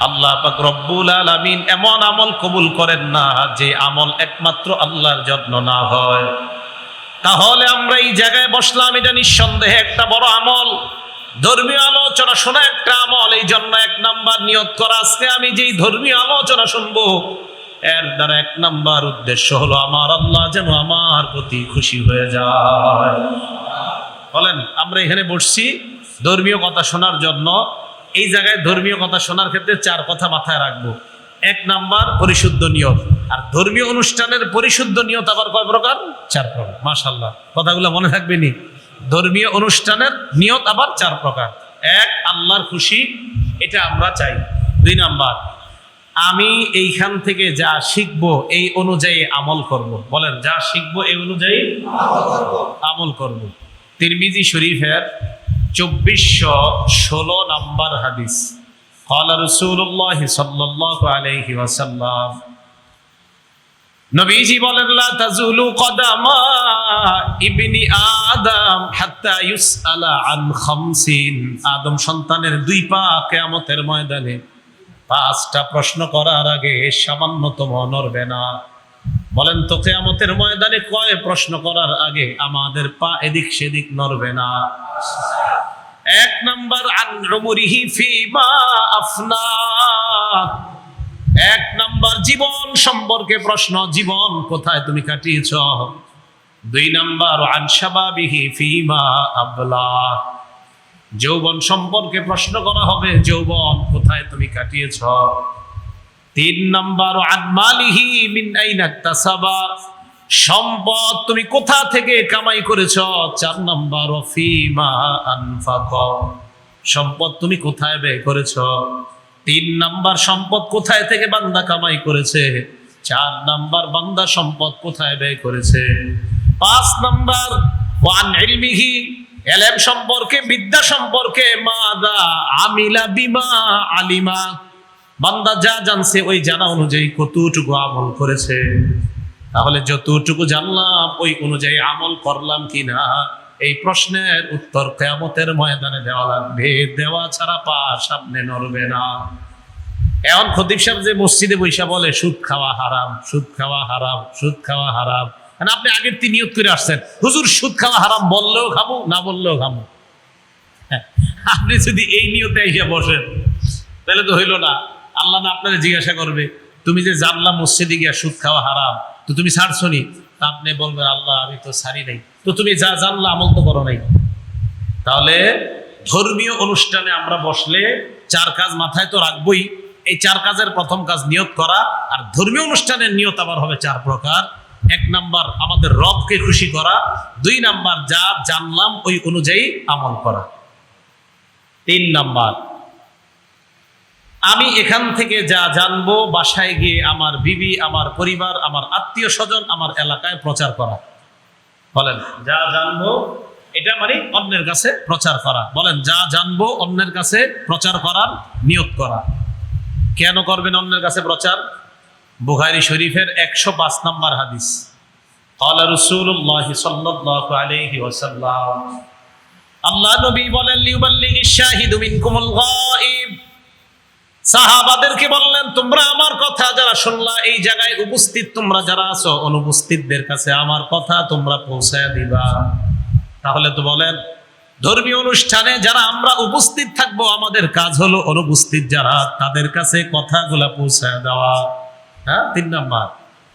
আল্লাহ পাক রব্বুল আলামিন এমন আমল কবুল করেন না যে আমল একমাত্র আল্লাহর জন্য না হয়। তাহলে আমরা এই জায়গায় বসলাম, এটা নিঃসন্দেহে একটা বড় আমল। ধর্মীয় আলোচনা শোনা একটা আমল, এই জন্য এক নাম্বার নিয়ত করা। আজকে আমি যেই ধর্মীয় আলোচনা শুনব এর দ্বারা এক নাম্বার উদ্দেশ্য হলো, আমার আল্লাহ যেন আমার প্রতি খুশি হয়ে যায়। বলেন, আমরা এখানে বসছি ধর্মীয় কথা শোনার জন্য। এই জায়গায় ধর্মীয় কথা শোনার ক্ষেত্রে চার কথা মাথায় রাখব। এক নাম্বার, পরিশুদ্ধ নিয়ত আর ধর্মীয় অনুষ্ঠানের পরিশুদ্ধ নিয়ত আবার কয় প্রকার? চার প্রকার। মাশাল্লাহ কথাগুলো মনে থাকবে নি? ধর্মীয় অনুষ্ঠানের নিয়ত আবার চার প্রকার। এক, আল্লাহর খুশি, এটা আমরা চাই। দুই নাম্বার আমি এইখান থেকে যা শিখবো এই অনুযায়ী আমল করব বলেন যা শিখবো এই অনুযায়ী আমল করব তিরমিজি শরীফের চব্বিশশো ষোলো নাম্বার হাদিস قال رسول الله صلى الله عليه وسلم নবীজি বলেন লা তাজুলু কদামা ইবনি আদম হাত্তা ইউসআলা আন খামসিন আদম সন্তানের দুই পা কিয়ামতের ময়দানে পাঁচটা প্রশ্ন করার আগে সামান্যতম নড়বে না। বলেন তো, কেয়ামতের ময়দানে কয় প্রশ্ন করার আগে আমাদের পা এদিক সেদিক নড়বে না? এক নাম্বার, আন উমরিহি ফিমা আফনা। এক নাম্বার, জীবন সম্পর্কে প্রশ্ন, জীবন কোথায় তুমি কাটিয়েছ? দুই নাম্বার, আন শাবাবিহি ফিমা আবলা। যৌবন সম্পর্কে প্রশ্ন করা হবে, যৌবন কোথায় তুমি কাটিয়েছ? তিন নাম্বার সম্পদ তুমি কোথা থেকে কামাই করেছ? চার নাম্বার ফিমা আনফাক। সম্পদ তুমি কোথায় ব্যয় করেছ? তিন নাম্বার, সম্পদ কোথায় থেকে বান্দা কামাই করেছে? চার নাম্বার, বান্দা সম্পদ কোথায় ব্যয় করেছে? পাঁচ নাম্বার ওয়ান এলেম সম্পর্কে, বিদ্যা সম্পর্কে, মাদা আমিলা বিমা আলিমা। বান্দা যা জানছে ওই জানা অনুযায়ী কতটুকু আমল করেছে। তাহলে যতটুকু জানলাম, ওই অনুযায়ী আমল করলাম কিনা, এই প্রশ্নের উত্তর কেয়ামতের ময়দানে দেওয়া লাগবে। দেওয়া ছাড়া পা সামনে নড়বে না। এখন খতিব সাহেব যে মসজিদে বৈশা বলে, সুদ খাওয়া হারাম, সুদ খাওয়া হারাম, সুদ খাওয়া হারাম। আপনি আগের তিন নিয়োগ করে আসছেন। হুজুর সুদ খাওয়া হারাম বললেও খাব না বললেও খাব? হ্যাঁ, আপনি যদি এই নিয়তে এসে বসেন তাহলে তো হইল না। আল্লাহ না আপনাকে জিজ্ঞাসা করবে তুমি যে জানলা মসজিদে গিয়া সুদ খাওয়া হারাম তো তুমি ছাড়ছো নি? তা আপনি বলবেন আল্লাহ আমি তো ছাড়ি নাই। তো তুমি যা জানলা আমল তো করো নাই। তাহলে ধর্মীয় অনুষ্ঠানে আমরা বসলে চার কাজ মাথায় তো রাখবই। এই চার কাজের প্রথম কাজ নিয়োগ করা আর ধর্মীয় অনুষ্ঠানের নিয়ত আবার হবে চার প্রকার। এক নাম্বার আমাদের রবকে খুশি করা, দুই নাম্বার যা জানলাম ওই অনুযায়ী আমল করা। তিন নাম্বার, আমি এখান থেকে যা জানব বাসায় গিয়ে আমার বিবি, আমার পরিবার, আমার আত্মীয় স্বজন, আমার এলাকায় প্রচার করা। বলেন, যা জানব, এটা মানে অন্যের কাছে প্রচার করা। বলেন, যা জানব অন্যের কাছে প্রচার করার নিয়োগ করা। কেন করবেন অন্যের কাছে প্রচার? বুখারি শরীফের একশো পাঁচ নম্বর হাদিস قال رسول الله صلى الله عليه وسلم আল্লাহ নবী বলেন লিউবাল্লিগি শাহিদু মিনকুমুল গায়ব সাহাবাদেরকে বললেন তোমরা আমার কথা যারা শুনলা এই জায়গায় উপস্থিত তোমরা যারা আছো অনুপস্থিতদের কাছে আমার কথা তোমরা পৌঁছায় দিবা তাহলে তো বলেন ধর্মীয় অনুষ্ঠানে যারা আমরা উপস্থিত থাকবো আমাদের কাজ হলো অনুপস্থিত যারা তাদের কাছে কথাগুলা পৌঁছায় দেওয়া হ্যাঁ? তিন নাম্বার।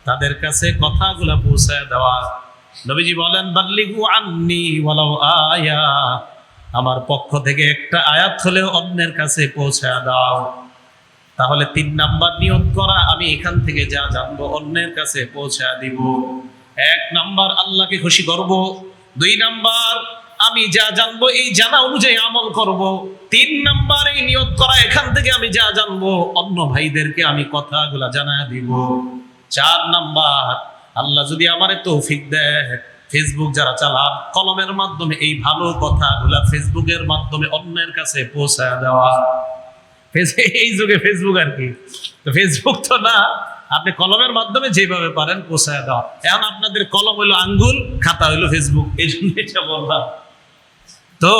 তাদের কাছে কথাগুলা পৌঁছায় দেওয়া। নবীজি বলেন, বাল্লিগু আন্নি ওয়ালাউ আয়া। আমার পক্ষ থেকে একটা আয়াত হলেও অন্যের কাছে পৌঁছায় দাও। তাহলে তিন নাম্বার নিয়ত করা, আমি এখান থেকে যা জানব অন্যের কাছে পৌঁছা দিব। এক নাম্বার, আল্লাহকে খুশি করব। দুই নাম্বার, আমি যা জানব এই জানা অনুযায়ী আমল করব। তিন নাম্বার এই নিয়ত করা, এখান থেকে আমি যা জানব, অন্য ভাইদেরকে আমি কথাগুলা জানা দিব। চার নাম্বার, আল্লাহ যদি আমারে তৌফিক দেয় ফেসবুক যারা চালান, কলমের মাধ্যমে এই ভালো কথাগুলা ফেসবুকের মাধ্যমে অন্যের কাছে পৌঁছায় দেওয়া। এই যুগে ফেসবুক আর কি। তো ফেসবুক তো না, আপনি কলমের মাধ্যমে যেভাবে পারেন পোষায় দেওয়া। এখন আপনাদের কলম হইল আঙ্গুল, খাতা হইল ফেসবুক এই জন্য এটা বললাম। তো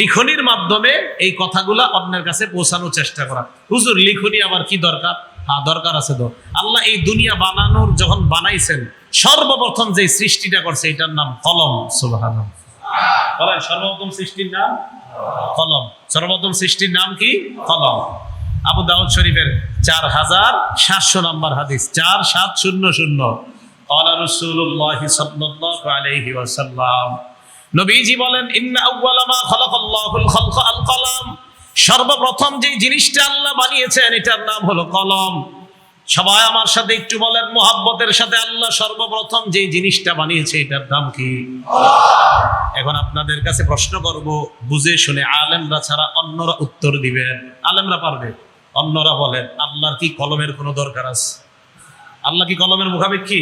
লিখনির মাধ্যমে এই কথাগুলা অন্যের কাছে পৌঁছানোর চেষ্টা করা। হুজুর, লিখনি আবার কি দরকার? হ্যাঁ দরকার আছে তো। আল্লাহ এই দুনিয়া বানানোর যখন বানাইছেন, সর্বপ্রথম যে সৃষ্টিটা করছে, এটার নাম কলম সুবাহান সর্বপ্রথম সৃষ্টির নাম? কলম। সর্বপ্রথম সৃষ্টির নাম কি? কলম। আবু দাউদ শরীফের চার হাজার সাতশো নম্বর হাদিস, চার সাত শূন্য শূন্য। কলা রসুল্লাহ সাল্লাহ ওয়াসাল্লাম নবীজি বলেন, ইন্না আউয়ালা মা খালাকাল্লাহুল খালকা আল কলম। সর্বপ্রথম যে জিনিসটা আল্লাহ বানিয়েছেন, এটার নাম হলো কলম। সবাই আমার সাথে একটু বলেন, মোহাব্বতের সাথে আল্লাহ সর্বপ্রথম যে জিনিসটা বানিয়েছে, এটার নাম কি? এখন আপনাদের কাছে প্রশ্ন করব, বুঝে শুনে আলেমরা ছাড়া অন্যরা উত্তর দিবেন। আলেমরা পারবে? অন্যরা বলেন, আল্লাহর কি কলমের কোনো দরকার আছে? আল্লাহ কি কলমের মুখাপেক্ষী?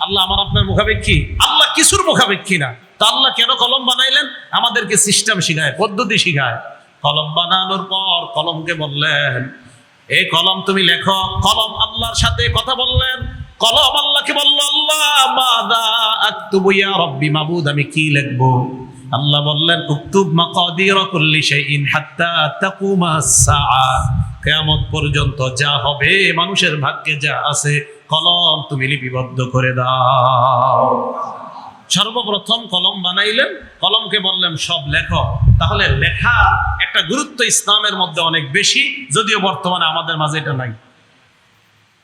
আল্লাহ আমার আপনার মুখাপেক্ষী? আল্লাহ কিছুর মুখাপেক্ষী না। তো আল্লাহ কেন কলম বানাইলেন? আমাদেরকে সিস্টেম শিখায়, পদ্ধতি শিখায়। কলম বানানোর পর কলমকে বললেন এই কলম তুমি লেখো, কলম আল্লাহর সাথে কথা বললেন, কলম আল্লাহকে বলল, আল্লাহ, মাদা ইয়া রব্বি মাবুদ, আমি কি লিখব? আল্লাহ বললেন, উক্তুব মাকাদির কুল্লি শাইইন হাত্তা তাকুমা সাআ। কিয়ামত পর্যন্ত যা হবে, মানুষের ভাগ্যে যা আছে, কলম তুমি লিপিবদ্ধ করে দাও। সর্বপ্রথম কলম বানাইলেন, কলমকে বললেন, সব লেখক তাহলে লেখা একটা গুরুত্ব ইসলামের মধ্যে অনেক বেশি, যদিও বর্তমানে আমাদের মাঝে এটা নাই।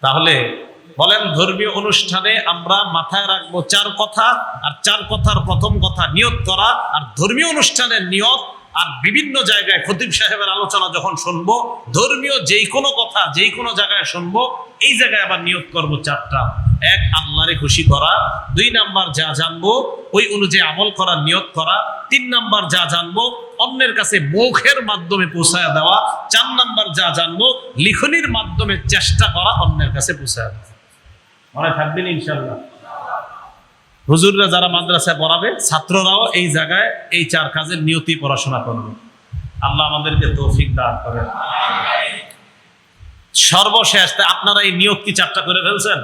তাহলে বলেন, ধর্মীয় অনুষ্ঠানে আমরা মাথায় রাখব চার কথা, আর চার কথার প্রথম কথা নিয়ত করা, আর ধর্মীয় অনুষ্ঠানের নিয়ত আর বিভিন্ন জায়গায় খতিব সাহেবের আলোচনা যখন শুনব, ধর্মীয় যেই কোনো কথা, যেই কোনো জায়গায় শুনব, এই জায়গায় আবার নিয়োগ করব চারটা। এক, আল্লাহরে খুশি করা। দুই নাম্বার, যা জানব, ওই অনুযায়ী আমল করার নিয়োগ করা। তিন নাম্বার, যা জানব, অন্যের কাছে মুখের মাধ্যমে পৌঁছায় দেওয়া। চার নাম্বার, যা জানব, লিখনির মাধ্যমে চেষ্টা করা, অন্যের কাছে পৌঁছায় দেওয়া। মনে থাকবেন ইনশাল্লাহ হুজুররা যারা মাদ্রাসায় পড়াবে, ছাত্ররাও এই জায়গায় এই চার কাজের নিয়তি পড়াশোনা করবে। আল্লাহ আমাদেরকে তৌফিক দান করে সর্বশেষ আপনারা এই নিয়োগ কি চারটা করে ফেলছেন?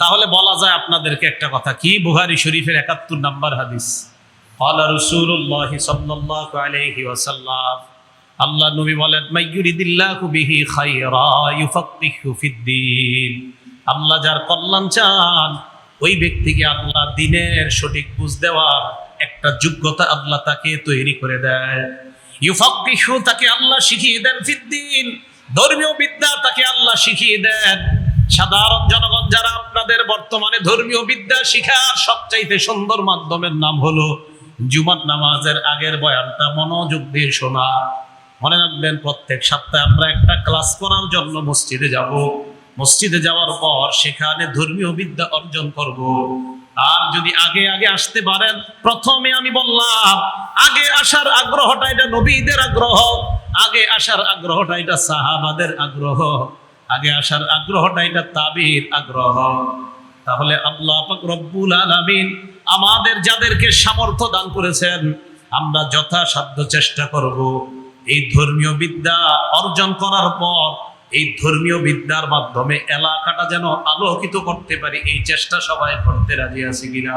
তাহলে বলা যায় আপনাদেরকে একটা কথা, কি? বুহারি শরীফের একাত্তর নাম্বার হাদিস। আল্লাহ রসুল্লাহ সাল্লাহ আল্লাহ নবী বলেন মাইয়ুরিদিল্লাহু বিহি খায়রা ইউফাক্কিহু ফিদ্দীন আল্লাহ যার কল্যাণ চান ওই ব্যক্তিকে আল্লাহ দিনের সঠিক বুঝ দেওয়ার একটা যোগ্যতা আল্লাহ তাকে তৈরি করে দেয়। ইউফাক্কিহু, তাকে আল্লাহ শিখিয়ে দেন ফিদ্দিন। ধর্মীয় বিদ্যা তাকে আল্লাহ শিখিয়ে দেন। সাধারণ জনগণ যারা আপনাদের বর্তমানে ধর্মীয় বিদ্যা শিখার সবচাইতে সুন্দর মাধ্যমের নাম হলো জুমাত নামাজের আগের বয়ানটা মনোযোগ দিয়ে শোনা। মনে রাখবেন, প্রত্যেক সপ্তাহে আমরা একটা ক্লাস করার জন্য মসজিদে যাব। মসজিদে যাওয়ার পর সেখানে ধর্মীয় বিদ্যা অর্জন করব। আর যদি আগে আগে আসতে পারেন, প্রথমে আমি বললাম, আগে আসার আগ্রহটা এটা নবীদের আগ্রহ, আগে আসার আগ্রহটা এটা সাহাবাদের আগ্রহ, আগে আসার আগ্রহটা এটা তাবির আগ্রহ। তাহলে আল্লাহ রব্বুল আলামিন আমাদের যাদেরকে সামর্থ্য দান করেছেন, আমরা যথাসাধ্য চেষ্টা করব। এই ধর্মীয় বিদ্যা অর্জন করার পর এই ধর্মীয় বিদ্যার মাধ্যমে এলাকাটা যেন আলোকিত করতে পারি, এই চেষ্টা সবাই করতে রাজি আছে কিনা?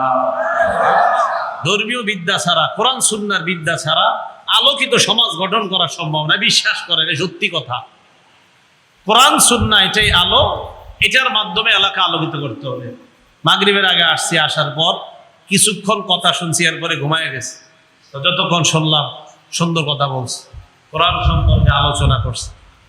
ধর্মীয় বিদ্যা ছাড়া, কোরআন, সুন্নার বিদ্যা ছাড়া আলোকিত সমাজ গঠন করা সম্ভব না, বিশ্বাস করেন সত্যি কথা। কোরআন, সুন্না এটাই আলো, এটার মাধ্যমে এলাকা আলোকিত করতে হবে। মাগরিবের আগে আসছি, আসার পর কিছুক্ষণ কথা শুনছি, এরপরে ঘুমায় গেছে। যতক্ষণ শুনলাম, সুন্দর কথা বলছে। কোরআন সম্পর্কে আলোচনা করছে।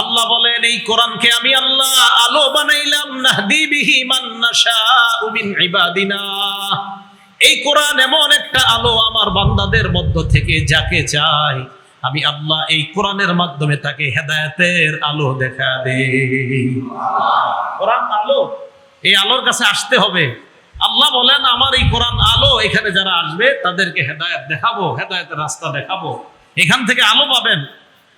আল্লাহ বলেন, এই কোরআনকে আমি আল্লাহ আলো বানাইলাম, নাহদি বিহি মান নাশাউ মিন ইবাদিনা। এই কোরআন এমন একটা আলো আমার বান্দাদের মধ্য থেকে যাকে চাই। আমি আল্লাহ এই কোরআনের মাধ্যমে তাকে হেদায়েতের আলো দেখা দেই। কোরআন আলো? এই আলোর কাছে আসতে হবে। আল্লাহ বলেন, আমার এই কোরআন আলো এখানে যারা আসবে, তাদেরকে হেদায়ত দেখাবো, হেদায়তের রাস্তা দেখাবো। এখান থেকে আলো পাবেন,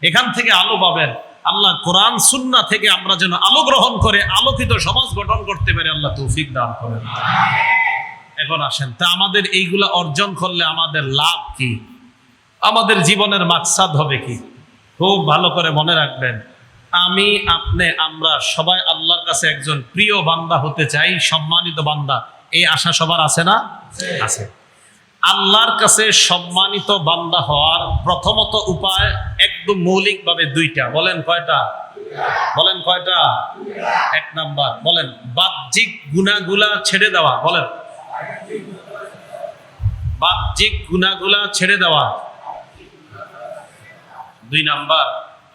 এখান থেকে আলো পাবেন। আল্লাহ কোরআন সুন্না থেকে আমরা যেন আলো গ্রহণ করে, আলোকিত সমাজ গঠন করতে পারি, আল্লাহ তৌফিক দান করেন। এখন আসেন, তা আমাদের এইগুলা অর্জন করলে আমাদের লাভ কি? আমাদের জীবনের মাকসাদ হবে কি? খুব ভালো করে মনে রাখবেন, আমি, আপনি, আমরা সবাই আল্লাহর কাছে একজন প্রিয় বান্দা হতে চাই, সম্মানিত বান্দা। এই আশা সবার আছে না? আছে। আল্লাহর কাছে সম্মানিত বান্দা হওয়ার প্রথমত উপায় একদম মৌলিকভাবে দুইটা। বলেন কয়টা? বলেন কয়টা? এক নাম্বার। বলেন, বাহ্যিক গুণাগুলা ছেড়ে দেওয়া। বলেন। বাহ্যিক গুণাগুলা ছেড়ে দেওয়া। দুই নাম্বার।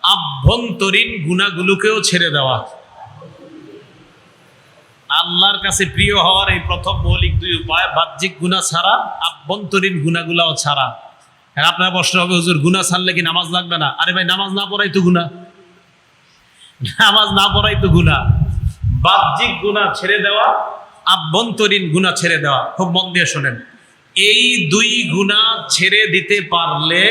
আভ্যন্তরীণ গুণাগুলোকেও ছেড়ে দেওয়া। আল্লাহর কাছে প্রিয় হওয়ার এই প্রথম মৌলিক দুই উপায়, বাহ্যিক গুণা ছাড়া, আভ্যন্তরীণ গুণাগুলাও ছাড়া। হ্যাঁ আপনার প্রশ্ন হবে হুজুর গুণা ছাড়লে কি নামাজ লাগবে না? আরে ভাই, নামাজ না পড়াই তো গুণা নামাজ না পড়াই তো গুণা বাহ্যিক গুণা ছেড়ে দেওয়া, আভ্যন্তরীণ গুণা ছেড়ে দেওয়া। খুব মন দিয়ে শোনেন। এই দুই গুণা ছেড়ে দিতে পারলে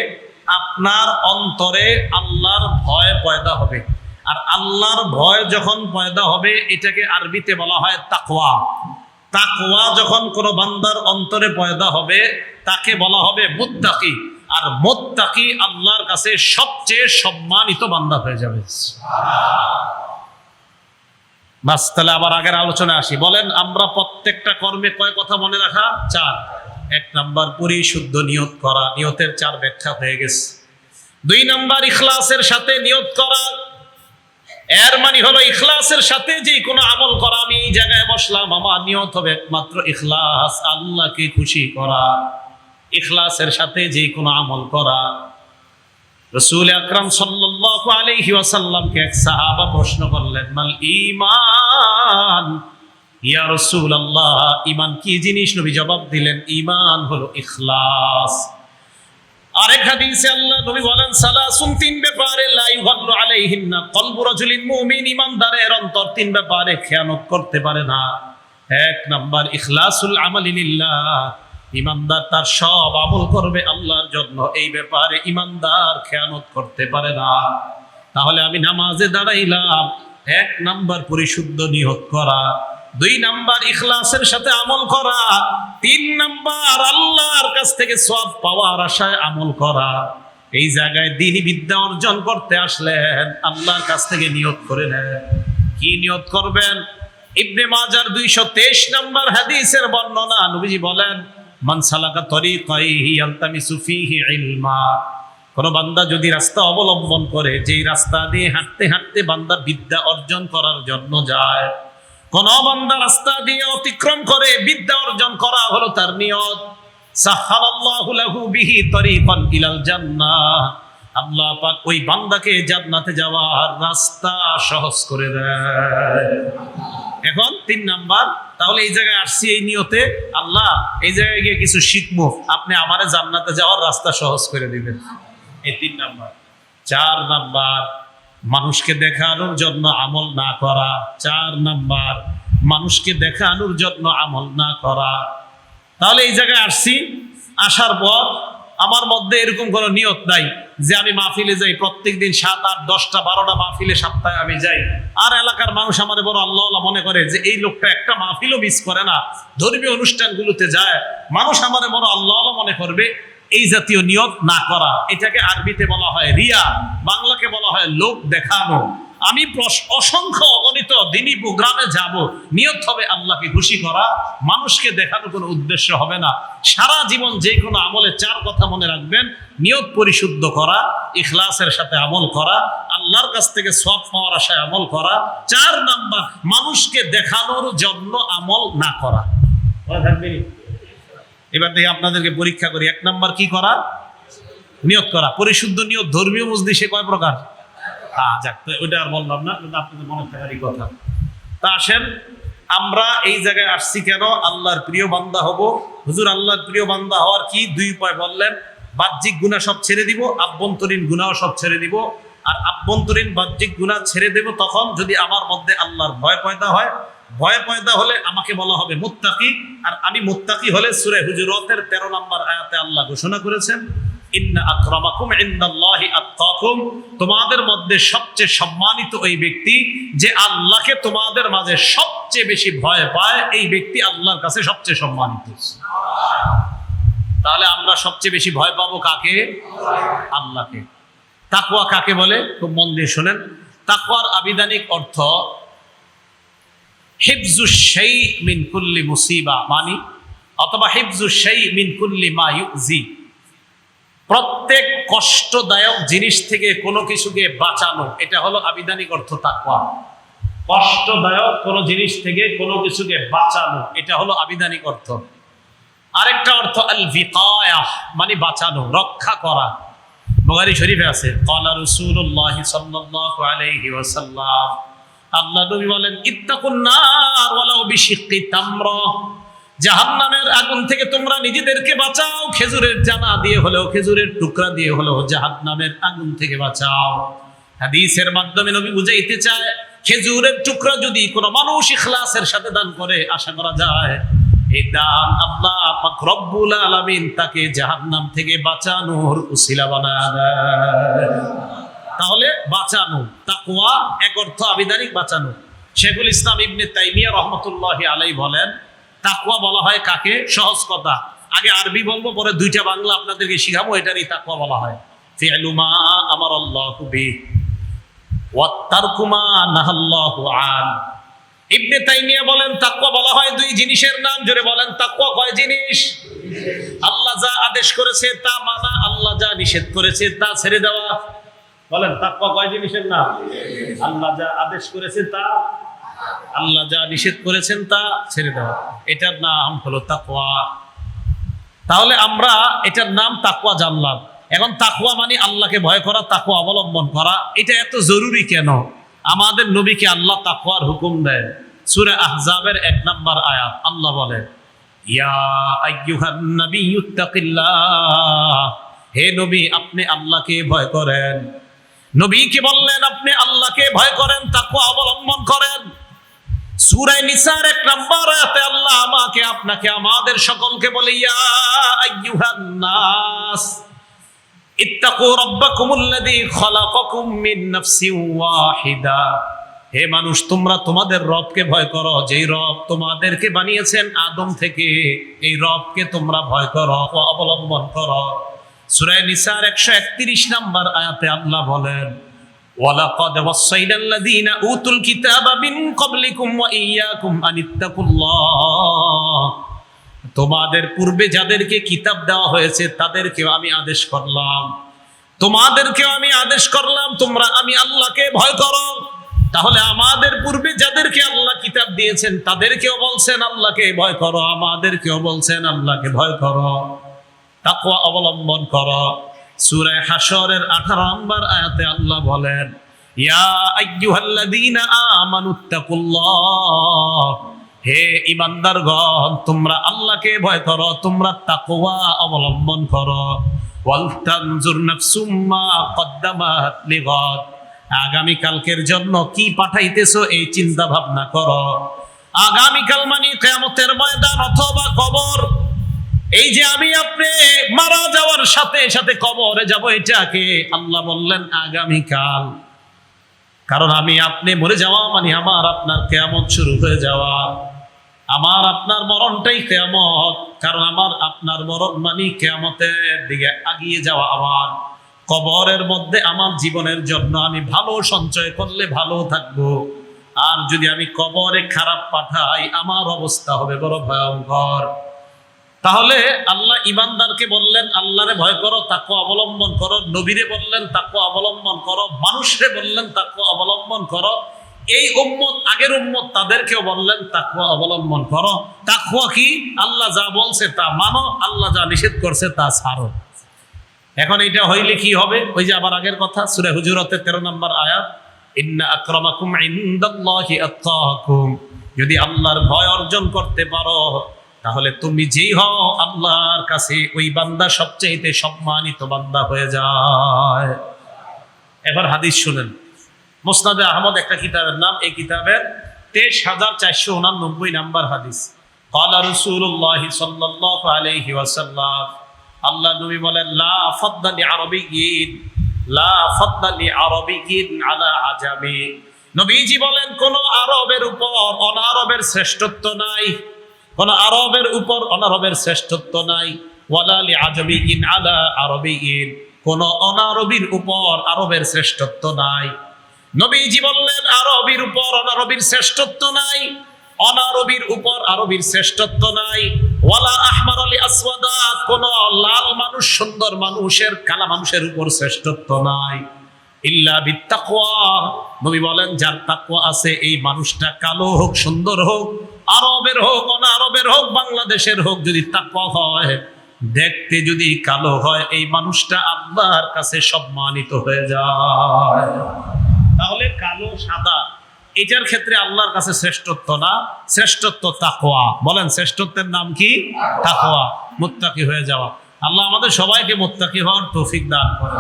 আপনার অন্তরে আল্লাহর ভয় পয়দা হবে। আর আল্লাহর ভয় যখন পয়দা হবে, এটাকে আরবিতে বলা হয় তাকওয়া। তাকওয়া যখন কোনো বান্দার অন্তরে পয়দা হবে, তাকে বলা হবে মুত্তাকি। আর মুত্তাকি আল্লাহর কাছে সবচেয়ে সম্মানিত বান্দা হয়ে যাবে। বাস, তাহলে আবার আগের আলোচনায় আসি। বলেন, আমরা প্রত্যেকটা কর্মে কয় কথা মনে রাখা? চার। এক নাম্বার, পরিশুদ্ধ নিয়ত করা। নিয়তের চার ব্যাখ্যা হয়ে গেছে। দুই নাম্বার, ইখলাসের সাথে নিয়ত করা। এর মানে হলো ইখলাসের সাথে যে কোনো আমল করা, আমি এই জায়গায় বসলাম, আমার নিয়ত হবে একমাত্র ইখলাস, আল্লাহকে খুশি করা। ইখলাসের সাথে যে কোনো আমল করা। রসুল আকরাম সাল্লাল্লাহু আলাইহি ওয়াসাল্লামকে এক সাহাবা প্রশ্ন করলেন, মাল ঈমান? ইয়া রাসূলুল্লাহ, ঈমান কি জিনিস? নবী জবাব দিলেন, ঈমান হলো ইখলাস। আরেক হাদিসে আল্লাহ নবী বলেন, সালাসুন তিন ব্যাপারে লা ইউহাল্লু আলাইহিন্না কলবু রাজুলিন মুমিন ঈমানদারের অন্তর তিন ব্যাপারে খেয়ানত করতে পারে না। এক নাম্বার, ইখলাসুল আমালি লিল্লাহ। ইমানদার তার সব আমল করবে আল্লাহর জন্য, এই ব্যাপারে ইমানদার খেয়ানত করতে পারে না। তাহলে আমি নামাজে দাঁড়াইলাম। এক নাম্বার, পরিশুদ্ধ নিয়ত করা। দুই নাম্বার ইখলাসের সাথে আমল করা, তিন নাম্বার আল্লাহর কাছ থেকে সব পাওয়ার আশায় আমল করা। এই জায়গায় দিনই বিদ্যা অর্জন করতে আসলেন, আল্লাহর কাছ থেকে নিয়ত করে নেন। কি নিয়ত করবেন? ইবনে মাজার দুইশো তেইশ নম্বর হাদিসের বর্ণনা, নবীজি বলেন, মান সালাকা তরিকাইহি ইয়ালতামিসু ফীহি ইলমা। কোন বান্দা যদি রাস্তা অবলম্বন করে, যেই রাস্তা দিয়ে হাঁটতে হাঁটতে বান্দা বিদ্যা অর্জন করার জন্য যায় কোন বান্দা রাস্তা দিয়ে অতিক্রম করে বিদ্যা অর্জন করা হলো তার নিয়ত। বিহি তরিকান ইলাল জান্নাহ। আল্লাহ পাক ওই বান্দাকে জান্নাতে যাওয়ার রাস্তা সহজ করে দেয়। এখন তিন নাম্বার, তাহলে এই জায়গায় আসছি এই নিয়তে। আল্লাহ, এই জায়গায় গিয়ে কিছু শিখব। আপনি আমারে জান্নাতে যাওয়ার রাস্তা সহজ করে দিবেন। এই তিন নাম্বার। চার নাম্বার মানুষকে দেখানোর জন্য আমল না করা। চার নাম্বার, মানুষকে দেখানোর জন্য আমল না করা। তাহলে এই জায়গায় আসছি। আসার পর আমার মধ্যে এরকম কোনো নিয়ত নাই যে আমি মাহফিলে যাই প্রত্যেক দিন সাত, আট, দশটা, বারোটা মাহফিলে সপ্তাহে আমি যাই। আর এলাকার মানুষ আমাদের বড় আল্লাহ মনে করে যে এই লোকটা একটা মাহফিলও মিস করে না। ধর্মীয় অনুষ্ঠানগুলোতে যায়। মানুষ আমাদের বড় আল্লাহ মনে করবে এই জাতীয় নিয়ত না করা। এটাকে আরবিতে বলা হয় রিয়া, বাংলাকে বলা হয় লোক দেখানো। আমি অসংখ্য অগণিত দিনী প্রোগ্রামে যাব নিয়ত হবে আল্লাহকে খুশি করা। মানুষকে দেখানো কোনো উদ্দেশ্য হবে না। সারা জীবন যে কোনো আমলে চার কথা মনে রাখবেন নিয়ত পরিশুদ্ধ করা, ইখলাসের সাথে আমল করা, আল্লাহর কাছ থেকে সব পাওয়ার আশায় আমল করা, চার নাম্বার, মানুষকে দেখানোর জন্য আমল না করা। থাকবে? এবার দেখি আপনাদেরকে পরীক্ষা করি। এক নাম্বার কি করা? নিয়ত করা। পরিশুদ্ধ নিয়ত ধর্মীয় মজলিসে কয় প্রকার? হ্যাঁ যাক ওইটা আর বললাম না আপনাদের মনে থাকারই কথা। তা আসেন, আমরা এই জায়গায় আসছি কেন? আল্লাহর প্রিয় বান্দা হব। হুজুর, আল্লাহর প্রিয় বান্দা হওয়ার কি? দুই উপায় বললেন। বাহ্যিক গুণা সব ছেড়ে দিব, আভ্যন্তরীণ গুণাও সব ছেড়ে দিব। আর আভ্যন্তরীণ বাহ্যিক গুণা ছেড়ে দেব তখন যদি আমার মধ্যে আল্লাহর ভয় পয়দা হয় ভয় পয়দা হলে আমাকে বলা হবে মুত্তাকি, আর আমি মুত্তাকি হলে সুরে হুজুরতের তেরো নম্বর আয়াতে আল্লাহ ঘোষণা করেছেন, ইন্না আক্রামাকুম ইনদাল্লাহি আত্তাকুম তোমাদের মধ্যে সবচেয়ে সম্মানিত ওই ব্যক্তি যে আল্লাহকে তোমাদের মাঝে সবচেয়ে বেশি ভয় পায়, এই ব্যক্তি আল্লাহর কাছে সবচেয়ে সম্মানিত। তাহলে আমরা সবচেয়ে বেশি ভয় পাবো কাকে? আল্লাহকে। তাকুয়া কাকে বলে? খুব মন দিয়ে শোনেন। তাকুয়ার আবিধানিক অর্থ হিফজু সেই মিন কুল্লি মুসিবা, মানি অথবা হিফজু সেই মিন কুল্লি মা ইউজি প্রত্যেক কষ্টদায়ক জিনিস থেকে কোনো কিছুকে বাঁচানো, এটা হলো আবিধানিক অর্থ তাকওয়া। কষ্টদায়ক কোনো জিনিস থেকে কোনো কিছুকে বাঁচানো, এটা হলো আবিধানিক অর্থ। আরেকটা অর্থ আল ভিকায়াহ মানে বাঁচানো, রক্ষা করা। বুখারী শরীফে আছে, ক্বালা রাসূলুল্লাহ সাল্লাল্লাহু আলাইহি ওয়াসাল্লাম আল্লাহ নবী বলেন, ইত্তাকুন নার ওয়ালাউ বিশিক্কি তামরা জাহান্নামের আগুন থেকে তোমরা নিজেদেরকে বাঁচাও, খেজুরের জানা দিয়ে হলেও খেজুরের টুকরা দিয়ে হলেও জাহান্নামের আগুন থেকে বাঁচাও হাদিসের মাধ্যমে নবী বুঝাইতে চায়, খেজুরের টুকরা যদি কোনো মানুষ ইখলাসের সাথে দান করে, আশা করা যায় এই দান আল্লাহ পাক রব্বুল আলামিন তাকে জাহান্নাম থেকে বাঁচানোর উসিলা বানায়। তাহলে বাঁচানো, তাকওয়া এক অর্থ আবিধানিক বাঁচানো। শেখুল ইসলাম ইবনে তাইমিয়া রহমতুল্লাহ আলাই বলেন তাকুয়া বলা হয় কাকে? সহজ কথা। আগে আরবি বলব, পরে দুইটা বাংলা আপনাদেরকে শিখাবো, এটারই তাকুয়া বলা হয়। ইবনে তাইমিয়া বলেন, তাকওয়া বলা হয় দুই জিনিসের নাম বলেন, তাকওয়া কয় জিনিস? আল্লাহ যা আদেশ করেছে, তা মানা, আল্লাহ যা নিষেধ করেছে, তা ছেড়ে দেওয়া। বলেন, তাকওয়া কয় জিনিসের নাম? আল্লাহ যা আদেশ করেছেন তা, আল্লাহ যা নিষেধ করেছেন তা ছেড়ে দেওয়া এটার নাম হলো তাকওয়া। তাহলে আমরা এটার নাম তাকওয়া জানলাম। এখন তাকওয়া মানে আল্লাহকে ভয় করা, তাকওয়া অবলম্বন করা। এটা এত জরুরি কেন? আমাদের নবীকে আল্লাহ তাকওয়ার হুকুম দেন। সূরা আহজাবের এক নাম্বার আয়াত, আল্লাহ বলে, ইয়া আইয়ুহান নাবিয়্যুত্তাকিল্লাহ হে নবী, আপনি আল্লাহকে ভয় করেন। নবীকে বললেন, আপনি আল্লাহকে ভয় করেন তাকওয়া অবলম্বন করেন। সূরায়ে নিসার এক নাম্বার আয়াতে আল্লাহ আমাকে, আপনাকে, আমাদের সকলকে বলে, ইয়া নাস, ইত্তাকু রাব্বাকুমুল্লাযী খালাকাকুম মিন নাফসিন ওয়াহিদা। হে মানুষ, তোমরা তোমাদের রবকে ভয় করো। যেই রব তোমাদেরকে বানিয়েছেন আদম থেকে, এই রবকে তোমরা ভয় করো, অবলম্বন করো। সূরা নিসার 131 নম্বর আয়াতে আল্লাহ বলেন ওয়াসাইনা আল্লাযীনা উতুল কিতাবা মিন ক্বাবলিকুম ওয়া ইয়্যাকুম আন ইত্তাকুল্লাহ তোমাদের পূর্বে যাদেরকে কিতাব দেওয়া হয়েছে, তাদেরকেও আমি আদেশ করলাম। তোমাদেরকেও আমি আদেশ করলাম, তোমরা আমি আল্লাহকে ভয় করো। তাহলে আমাদের পূর্বে যাদেরকে আল্লাহ কিতাব দিয়েছেন, তাদেরকেও বলছেন, আল্লাহকে ভয় করো, আমাদেরকেও বলছেন, আল্লাহকে ভয় করো। তাকওয়া অবলম্বন করো। সূরা হাশরের 18 নম্বর আয়াতে আল্লাহ বলেন, ইয়া আইয়ুহাল্লাযীনা আমানুত্তাকুল্লাহ হে ইমানদারগণ তোমরা আল্লাহকে ভয় করো, তোমরা তাকওয়া অবলম্বন করো। ওয়াল তানজুর নাফসুম মা কদ্দামাত লিগাদ। আগামী কালকের জন্য কি পাঠাইতেছো এই চিন্তা ভাবনা করো। আগামীকাল মানে কিয়ামতের ময়দান অথবা কবর। এই যে আমি আপনি মারা যাওয়ার সাথে সাথে কবরে যাব, এটাকে আল্লাহ বললেন, আগামীকাল। কারণ আমি আপনি মরে যাওয়া মানে আমার আপনার কেয়ামত শুরু হয়ে যাওয়া। আমার আপনার মরণটাই কেয়ামত, কারণ আমার আপনার মরণ মানে কেয়ামতের দিকে আগিয়ে যাওয়া আমার। কবরের মধ্যে আমার জীবনের জন্য আমি ভালো সঞ্চয় করলে ভালো থাকব। আর যদি আমি কবরে খারাপ পাঠাই, আমার অবস্থা হবে বড় ভয়ঙ্কর। তাহলে আল্লাহ ইমানদারকে বললেন, আল্লাহরে ভয় করো তাকে অবলম্বন করো, নবীরে বললেন তাকে অবলম্বন করো, মানুষরে বললেন তাকে অবলম্বন করো। এই উম্মত, আগের উম্মত তাদেরকেও বললেন তাকুয়া অবলম্বন করো। তাকুয়া কি? আল্লাহ যা বলছে তা মানো, আল্লাহ যা নিষেধ করছে তা ছাড়ো। এখন এটা হইলে কি হবে? ওই যে আবার আগের কথা, সুরে হুজুরতের তেরো নম্বর আয়াত, ইন্না আক্রামাকুম ইনদাল্লাহি আত্তাকুম যদি আল্লাহর ভয় অর্জন করতে পারো তাহলে তুমি যেই হও আল্লাহর কাছে ওই বান্দা সবচেয়ে সম্মানিত বান্দা হয়ে যায় এবার হাদিস শুনেন মোসনাদে আহমদ একটা কিতাবের নাম এই কিতাবের তেইশ হাজার চারশো উনানব্বই নাম্বার হাদিস قال رسول الله صلى الله عليه وسلم আল্লাহ নবী বলেন লা ফাদলা লিআরাবিয়িন লা ফাদলা লিআরাবিয়িন আলা আজামি নবীজি বলেন কোন আরবের উপর অনারবের শ্রেষ্ঠত্ব নাই কোন আরবের উপর অনারবের শ্রেষ্ঠত্ব নাই। ওয়ালা লিআজামিয়িন আলা আরবিয়িন কোন অনারবির উপর আরবের শ্রেষ্ঠত্ব নাই। নবীজি বললেন, আরবির উপর অনারবির শ্রেষ্ঠত্ব নাই, অনারবির উপর আরবির শ্রেষ্ঠত্ব নাই। ওয়ালা আহমার আলী আসওয়াদা, কোন লাল মানুষ, সুন্দর মানুষের, কালা মানুষের উপর শ্রেষ্ঠত্ব নাই। ইল্লা বিত্তাকওয়া। নবী বলেন, যার তাকওয়া আছে, এই মানুষটা কালো হোক, সুন্দর হোক আরবের হোক, অনারবের হোক, বাংলাদেশের হোক যদি তাকওয়া হয়, দেখতে যদি কালো হয়, এই মানুষটা আল্লাহর কাছে সম্মানিত হয়ে যায়। তাহলে কালো, সাদা, এটার ক্ষেত্রে আল্লাহর কাছে শ্রেষ্ঠত্ব না? শ্রেষ্ঠত্ব তাকোয়া বলেন, শ্রেষ্ঠত্বের নাম কি? তাকোয়া মুত্তাকি হয়ে যাওয়া। আল্লাহ আমাদের সবাইকে মুত্তাকি হওয়ার তৌফিক দান করে